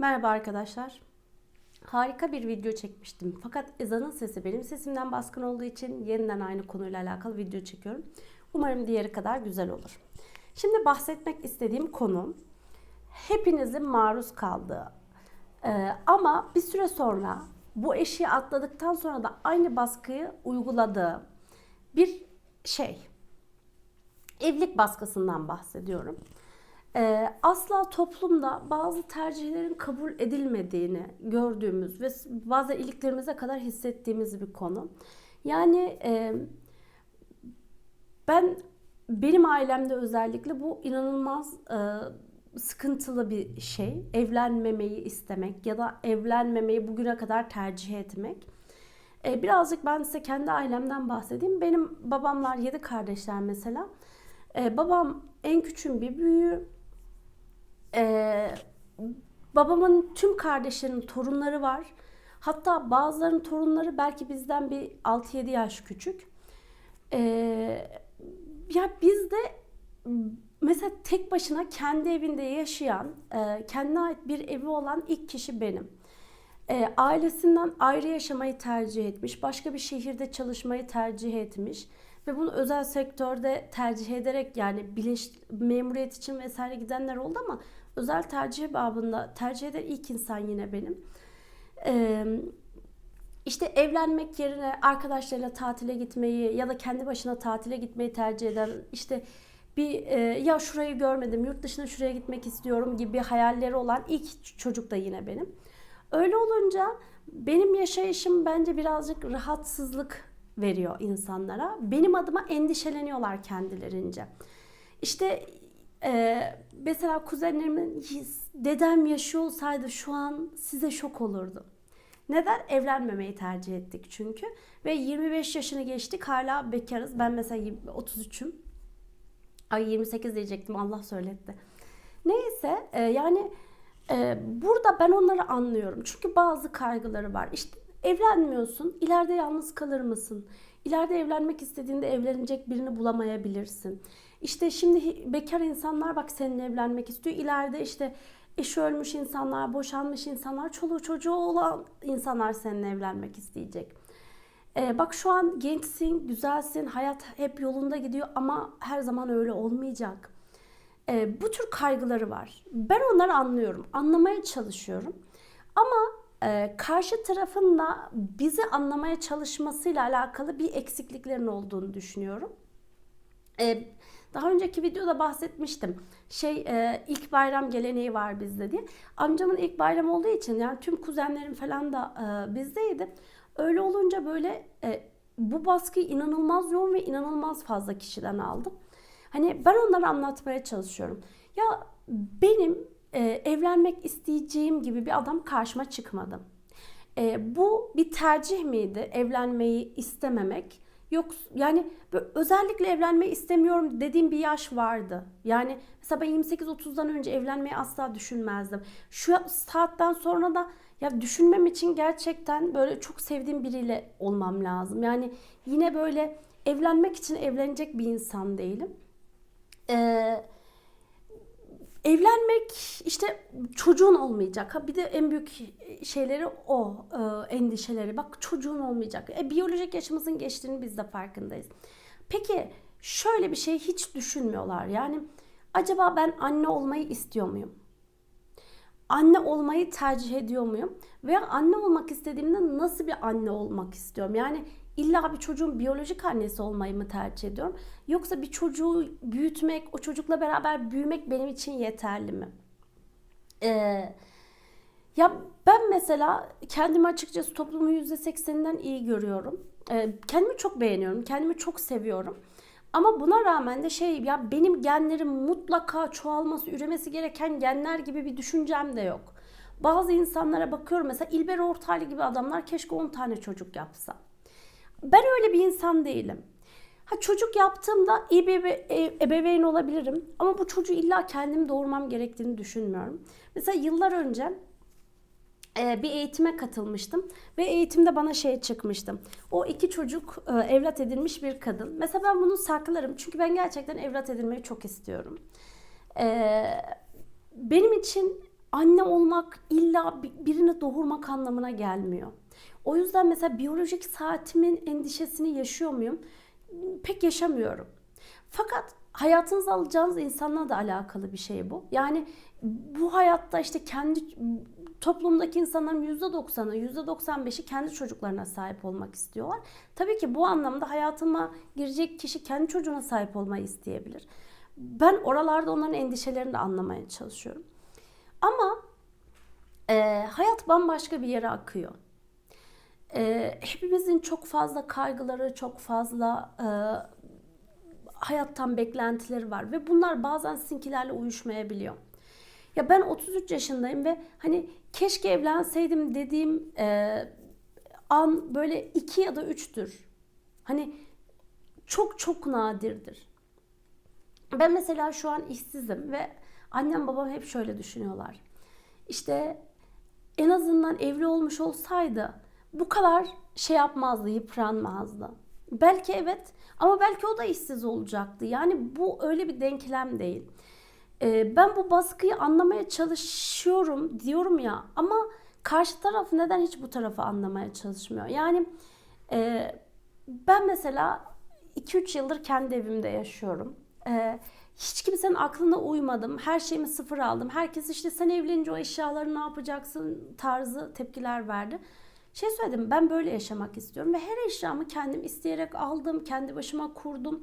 Merhaba arkadaşlar. Harika bir video çekmiştim. Fakat ezanın sesi benim sesimden baskın olduğu için yeniden aynı konuyla alakalı video çekiyorum. Umarım diğeri kadar güzel olur. Şimdi bahsetmek istediğim konu hepinizin maruz kaldığı ee, ama bir süre sonra bu eşiği atladıktan sonra da aynı baskıyı uyguladığı bir şey. Evlilik baskısından bahsediyorum. Ee, asla toplumda bazı tercihlerin kabul edilmediğini gördüğümüz ve bazı iliklerimize kadar hissettiğimiz bir konu. Yani e, ben benim ailemde özellikle bu inanılmaz e, sıkıntılı bir şey. Evlenmemeyi istemek ya da evlenmemeyi bugüne kadar tercih etmek. E, birazcık ben size kendi ailemden bahsedeyim. Benim babamlar yedi kardeşler mesela. E, babam en küçüğün bir büyüğü. E, babamın tüm kardeşlerinin torunları var. Hatta bazılarının torunları belki bizden bir 6-7 yaş küçük. E, ya bizde mesela tek başına kendi evinde yaşayan, e, kendine ait bir evi olan ilk kişi benim. E, ailesinden ayrı yaşamayı tercih etmiş, başka bir şehirde çalışmayı tercih etmiş ve bunu özel sektörde tercih ederek yani bilinç memuriyet için vesaire gidenler oldu ama özel tercih babında tercih eden ilk insan yine benim. Ee, işte evlenmek yerine arkadaşlarıyla tatile gitmeyi ya da kendi başına tatile gitmeyi tercih eden işte bir e, ya şurayı görmedim yurt dışına şuraya gitmek istiyorum gibi hayalleri olan ilk çocuk da yine benim. Öyle olunca benim yaşayışım bence birazcık rahatsızlık veriyor insanlara. Benim adıma endişeleniyorlar kendilerince. İşte e, mesela kuzenlerimin dedem yaşıyor olsaydı şu an size şok olurdu. Neden? Evlenmemeyi tercih ettik çünkü. Ve 25 yaşını geçtik hala bekarız. Ben mesela 33'üm. Ay 28 diyecektim Allah söyletti. Neyse e, yani e, burada ben onları anlıyorum. Çünkü bazı kaygıları var. İşte evlenmiyorsun. ileride yalnız kalır mısın? İleride evlenmek istediğinde evlenecek birini bulamayabilirsin. İşte şimdi bekar insanlar bak seninle evlenmek istiyor. İleride işte eşi ölmüş insanlar, boşanmış insanlar, çoluğu çocuğu olan insanlar seninle evlenmek isteyecek. Ee, bak şu an gençsin, güzelsin, hayat hep yolunda gidiyor ama her zaman öyle olmayacak. Ee, bu tür kaygıları var. Ben onları anlıyorum, anlamaya çalışıyorum. Ama e, karşı tarafın da bizi anlamaya çalışmasıyla alakalı bir eksikliklerin olduğunu düşünüyorum. E, daha önceki videoda bahsetmiştim. Şey e, ilk bayram geleneği var bizde diye. Amcamın ilk bayram olduğu için yani tüm kuzenlerim falan da e, bizdeydi. Öyle olunca böyle e, bu baskıyı inanılmaz yoğun ve inanılmaz fazla kişiden aldım. Hani ben onları anlatmaya çalışıyorum. Ya benim e, evlenmek isteyeceğim gibi bir adam karşıma çıkmadı. E, bu bir tercih miydi evlenmeyi istememek? Yok yani özellikle evlenmeyi istemiyorum dediğim bir yaş vardı. Yani mesela ben 28-30'dan önce evlenmeyi asla düşünmezdim. Şu saatten sonra da ya düşünmem için gerçekten böyle çok sevdiğim biriyle olmam lazım. Yani yine böyle evlenmek için evlenecek bir insan değilim. Eee Evlenmek işte çocuğun olmayacak. Ha bir de en büyük şeyleri o e, endişeleri. Bak çocuğun olmayacak. E, biyolojik yaşımızın geçtiğini biz de farkındayız. Peki şöyle bir şey hiç düşünmüyorlar. Yani acaba ben anne olmayı istiyor muyum? Anne olmayı tercih ediyor muyum? Veya anne olmak istediğimde nasıl bir anne olmak istiyorum? Yani İlla bir çocuğun biyolojik annesi olmayı mı tercih ediyorum? Yoksa bir çocuğu büyütmek, o çocukla beraber büyümek benim için yeterli mi? Ee, ya ben mesela kendimi açıkçası toplumun %80'inden iyi görüyorum. Ee, kendimi çok beğeniyorum, kendimi çok seviyorum. Ama buna rağmen de şey ya benim genlerim mutlaka çoğalması, üremesi gereken genler gibi bir düşüncem de yok. Bazı insanlara bakıyorum mesela İlber Ortaylı gibi adamlar keşke 10 tane çocuk yapsa. Ben öyle bir insan değilim. Ha çocuk yaptığımda iyi bir e, ebeveyn olabilirim ama bu çocuğu illa kendim doğurmam gerektiğini düşünmüyorum. Mesela yıllar önce e, bir eğitime katılmıştım ve eğitimde bana şey çıkmıştı. O iki çocuk e, evlat edilmiş bir kadın. Mesela ben bunu saklarım çünkü ben gerçekten evlat edilmeyi çok istiyorum. Benim için anne olmak illa birini doğurmak anlamına gelmiyor. O yüzden mesela biyolojik saatimin endişesini yaşıyor muyum? Pek yaşamıyorum. Fakat hayatınıza alacağınız insanla da alakalı bir şey bu. Yani bu hayatta işte kendi toplumdaki insanların %90'ı, %95'i kendi çocuklarına sahip olmak istiyorlar. Tabii ki bu anlamda hayatıma girecek kişi kendi çocuğuna sahip olmayı isteyebilir. Ben oralarda onların endişelerini de anlamaya çalışıyorum. Ama e, hayat bambaşka bir yere akıyor. E, hepimizin çok fazla kaygıları, çok fazla e, hayattan beklentileri var ve bunlar bazen sizinkilerle uyuşmayabiliyor. Ya ben 33 yaşındayım ve hani keşke evlenseydim dediğim e, an böyle iki ya da üçtür. Hani çok çok nadirdir. Ben mesela şu an işsizim ve annem babam hep şöyle düşünüyorlar. İşte en azından evli olmuş olsaydı bu kadar şey yapmazdı, yıpranmazdı. Belki evet ama belki o da işsiz olacaktı. Yani bu öyle bir denklem değil. Ee, ben bu baskıyı anlamaya çalışıyorum diyorum ya ama karşı taraf neden hiç bu tarafı anlamaya çalışmıyor? Yani e, ben mesela 2-3 yıldır kendi evimde yaşıyorum. E, hiç kimsenin aklına uymadım. Her şeyimi sıfır aldım. Herkes işte sen evlenince o eşyaları ne yapacaksın tarzı tepkiler verdi. Şey söyledim ben böyle yaşamak istiyorum ve her eşyamı kendim isteyerek aldım. Kendi başıma kurdum.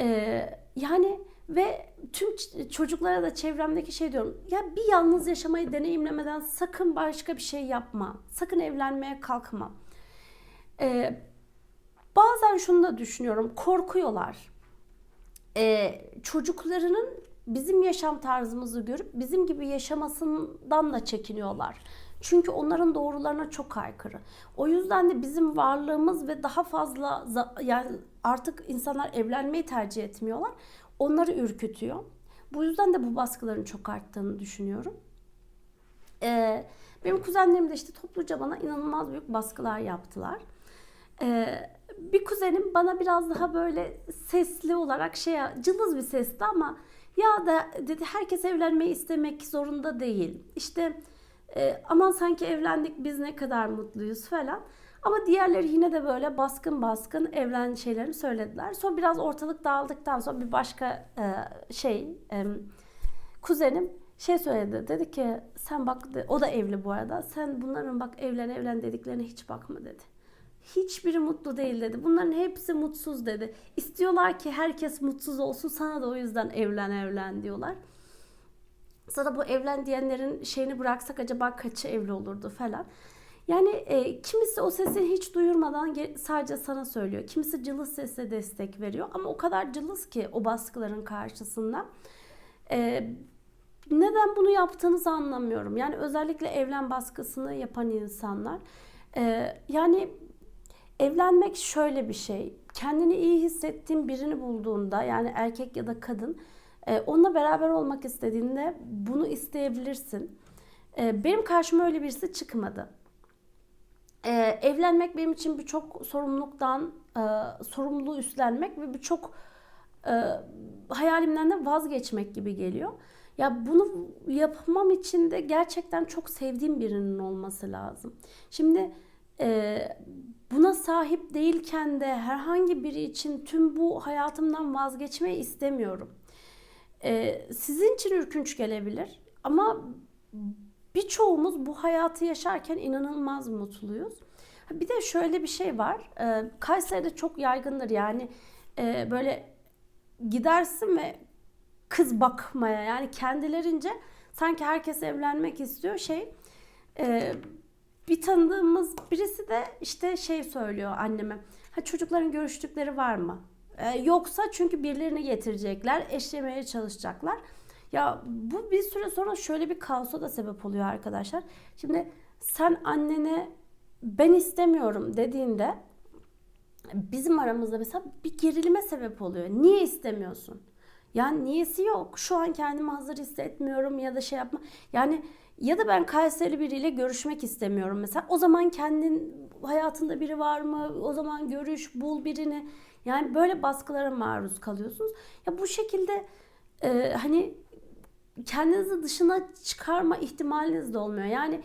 Ee, yani ve tüm çocuklara da çevremdeki şey diyorum. Ya bir yalnız yaşamayı deneyimlemeden sakın başka bir şey yapma. Sakın evlenmeye kalkma. Ee, bazen şunu da düşünüyorum. Korkuyorlar. Ee, çocuklarının bizim yaşam tarzımızı görüp bizim gibi yaşamasından da çekiniyorlar. Çünkü onların doğrularına çok aykırı. O yüzden de bizim varlığımız ve daha fazla yani artık insanlar evlenmeyi tercih etmiyorlar. Onları ürkütüyor. Bu yüzden de bu baskıların çok arttığını düşünüyorum. Ee, benim kuzenlerim de işte topluca bana inanılmaz büyük baskılar yaptılar. Ee, bir kuzenim bana biraz daha böyle sesli olarak şey cılız bir sesli ama ya da dedi herkes evlenmeyi istemek zorunda değil. İşte e, aman sanki evlendik biz ne kadar mutluyuz falan. Ama diğerleri yine de böyle baskın baskın evlen şeylerini söylediler. Sonra biraz ortalık dağıldıktan sonra bir başka e, şey e, kuzenim şey söyledi. Dedi ki sen bak o da evli bu arada. Sen bunların bak evlen evlen dediklerine hiç bakma dedi. Hiçbiri mutlu değil dedi. Bunların hepsi mutsuz dedi. İstiyorlar ki herkes mutsuz olsun. Sana da o yüzden evlen evlen diyorlar. Sana bu evlen diyenlerin şeyini bıraksak acaba kaçı evli olurdu falan. Yani e, kimisi o sesini hiç duyurmadan sadece sana söylüyor. Kimisi cılız sesle destek veriyor. Ama o kadar cılız ki o baskıların karşısında. E, neden bunu yaptığınızı anlamıyorum. Yani özellikle evlen baskısını yapan insanlar. E, yani evlenmek şöyle bir şey. Kendini iyi hissettiğin birini bulduğunda yani erkek ya da kadın e, onunla beraber olmak istediğinde bunu isteyebilirsin. E, benim karşıma öyle birisi çıkmadı. E, evlenmek benim için birçok sorumluluktan e, sorumluluğu üstlenmek ve birçok e, hayalimden de vazgeçmek gibi geliyor. Ya bunu yapmam için de gerçekten çok sevdiğim birinin olması lazım. Şimdi e, buna sahip değilken de herhangi biri için tüm bu hayatımdan vazgeçmeyi istemiyorum. E, sizin için ürkünç gelebilir ama birçoğumuz bu hayatı yaşarken inanılmaz mutluyuz. Bir de şöyle bir şey var. E, Kayseri'de çok yaygındır yani e, böyle gidersin ve kız bakmaya yani kendilerince sanki herkes evlenmek istiyor şey e, bir tanıdığımız birisi de işte şey söylüyor anneme ha çocukların görüştükleri var mı e, yoksa çünkü birilerini getirecekler eşlemeye çalışacaklar ya bu bir süre sonra şöyle bir kaosa da sebep oluyor arkadaşlar. Şimdi sen annene ben istemiyorum dediğinde bizim aramızda mesela bir gerilime sebep oluyor. Niye istemiyorsun? Yani niyesi yok. Şu an kendimi hazır hissetmiyorum ya da şey yapma. Yani ya da ben Kayseri biriyle görüşmek istemiyorum mesela. O zaman kendin hayatında biri var mı? O zaman görüş, bul birini. Yani böyle baskılara maruz kalıyorsunuz. Ya bu şekilde e, hani kendinizi dışına çıkarma ihtimaliniz de olmuyor. Yani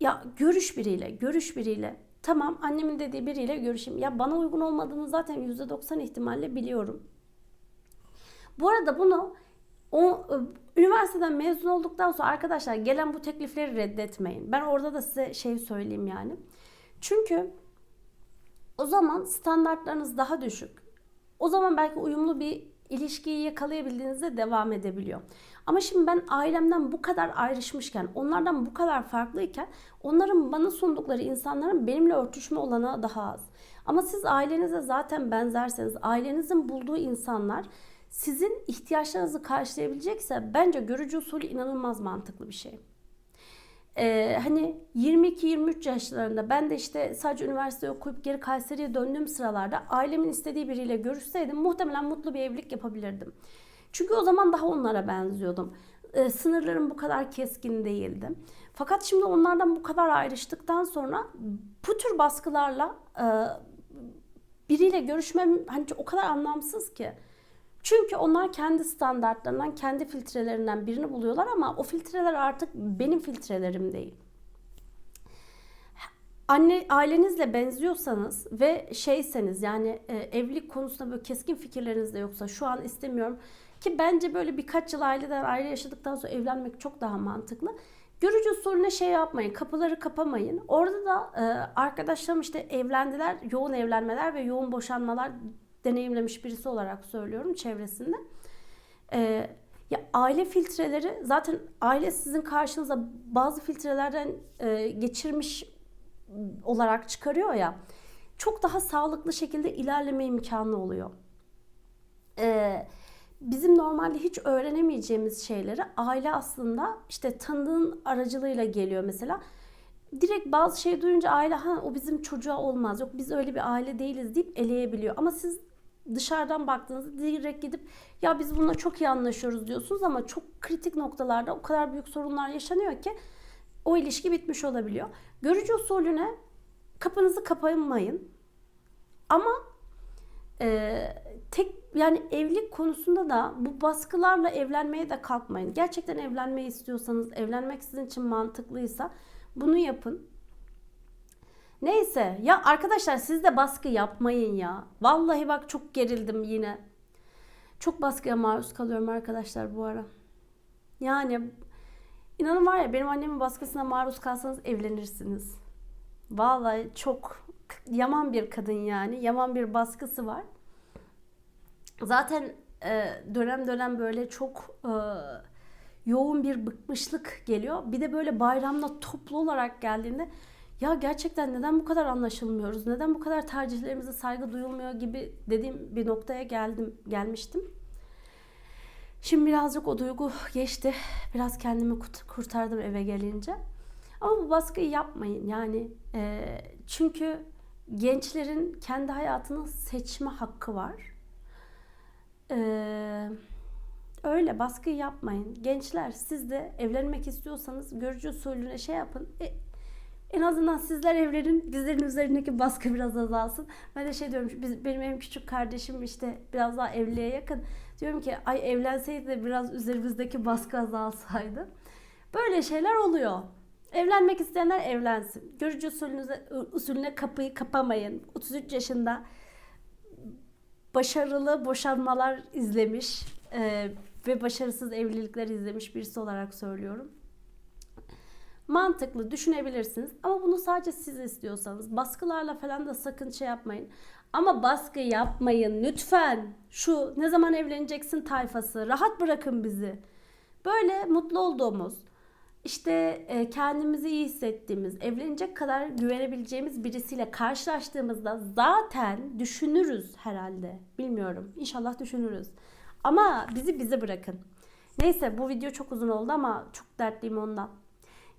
ya görüş biriyle, görüş biriyle. Tamam annemin dediği biriyle görüşeyim. Ya bana uygun olmadığını zaten %90 ihtimalle biliyorum. Bu arada bunu o üniversiteden mezun olduktan sonra arkadaşlar gelen bu teklifleri reddetmeyin. Ben orada da size şey söyleyeyim yani. Çünkü o zaman standartlarınız daha düşük. O zaman belki uyumlu bir ilişkiyi yakalayabildiğinizde devam edebiliyor. Ama şimdi ben ailemden bu kadar ayrışmışken, onlardan bu kadar farklıyken onların bana sundukları insanların benimle örtüşme olanağı daha az. Ama siz ailenize zaten benzerseniz, ailenizin bulduğu insanlar sizin ihtiyaçlarınızı karşılayabilecekse bence görücü usulü inanılmaz mantıklı bir şey. Ee, hani 22-23 yaşlarında ben de işte sadece üniversite okuyup geri Kayseri'ye döndüğüm sıralarda ailemin istediği biriyle görüşseydim muhtemelen mutlu bir evlilik yapabilirdim. Çünkü o zaman daha onlara benziyordum. Ee, sınırlarım bu kadar keskin değildi. Fakat şimdi onlardan bu kadar ayrıştıktan sonra bu tür baskılarla e, biriyle görüşmem hani o kadar anlamsız ki. Çünkü onlar kendi standartlarından, kendi filtrelerinden birini buluyorlar ama o filtreler artık benim filtrelerim değil. Anne ailenizle benziyorsanız ve şeyseniz yani e, evlilik konusunda böyle keskin fikirleriniz de yoksa şu an istemiyorum ki bence böyle birkaç yıl aileden ayrı yaşadıktan sonra evlenmek çok daha mantıklı. Görücü usulüne şey yapmayın, kapıları kapamayın. Orada da e, arkadaşlarım işte evlendiler, yoğun evlenmeler ve yoğun boşanmalar deneyimlemiş birisi olarak söylüyorum çevresinde. Ee, ya aile filtreleri zaten aile sizin karşınıza bazı filtrelerden e, geçirmiş olarak çıkarıyor ya çok daha sağlıklı şekilde ilerleme imkanı oluyor. Ee, bizim normalde hiç öğrenemeyeceğimiz şeyleri aile aslında işte tanıdığın aracılığıyla geliyor mesela. Direkt bazı şey duyunca aile ha o bizim çocuğa olmaz yok biz öyle bir aile değiliz deyip eleyebiliyor. Ama siz dışarıdan baktığınızda direkt gidip ya biz bununla çok iyi anlaşıyoruz diyorsunuz ama çok kritik noktalarda o kadar büyük sorunlar yaşanıyor ki o ilişki bitmiş olabiliyor. Görücü usulüne kapınızı kapamayın. Ama e, tek yani evlilik konusunda da bu baskılarla evlenmeye de kalkmayın. Gerçekten evlenmeyi istiyorsanız, evlenmek sizin için mantıklıysa bunu yapın. Neyse ya arkadaşlar siz de baskı yapmayın ya. Vallahi bak çok gerildim yine. Çok baskıya maruz kalıyorum arkadaşlar bu ara. Yani inanın var ya benim annemin baskısına maruz kalsanız evlenirsiniz. Vallahi çok yaman bir kadın yani. Yaman bir baskısı var. Zaten e, dönem dönem böyle çok e, yoğun bir bıkmışlık geliyor. Bir de böyle bayramla toplu olarak geldiğinde ya gerçekten neden bu kadar anlaşılmıyoruz? Neden bu kadar tercihlerimize saygı duyulmuyor gibi dediğim bir noktaya geldim, gelmiştim. Şimdi birazcık o duygu geçti. Biraz kendimi kurtardım eve gelince. Ama bu baskıyı yapmayın. Yani e, çünkü gençlerin kendi hayatını seçme hakkı var. E, öyle baskı yapmayın. Gençler siz de evlenmek istiyorsanız görücü usulüne şey yapın. E, en azından sizler evlerin, bizlerin üzerindeki baskı biraz azalsın. Ben de şey diyorum, biz, benim en küçük kardeşim işte biraz daha evliliğe yakın. Diyorum ki ay evlenseydi de biraz üzerimizdeki baskı azalsaydı. Böyle şeyler oluyor. Evlenmek isteyenler evlensin. Görücü usulünüze, usulüne kapıyı kapamayın. 33 yaşında başarılı boşanmalar izlemiş e, ve başarısız evlilikler izlemiş birisi olarak söylüyorum mantıklı düşünebilirsiniz. Ama bunu sadece siz istiyorsanız baskılarla falan da sakın şey yapmayın. Ama baskı yapmayın lütfen. Şu ne zaman evleneceksin tayfası. Rahat bırakın bizi. Böyle mutlu olduğumuz, işte e, kendimizi iyi hissettiğimiz, evlenecek kadar güvenebileceğimiz birisiyle karşılaştığımızda zaten düşünürüz herhalde. Bilmiyorum. İnşallah düşünürüz. Ama bizi bize bırakın. Neyse bu video çok uzun oldu ama çok dertliyim ondan.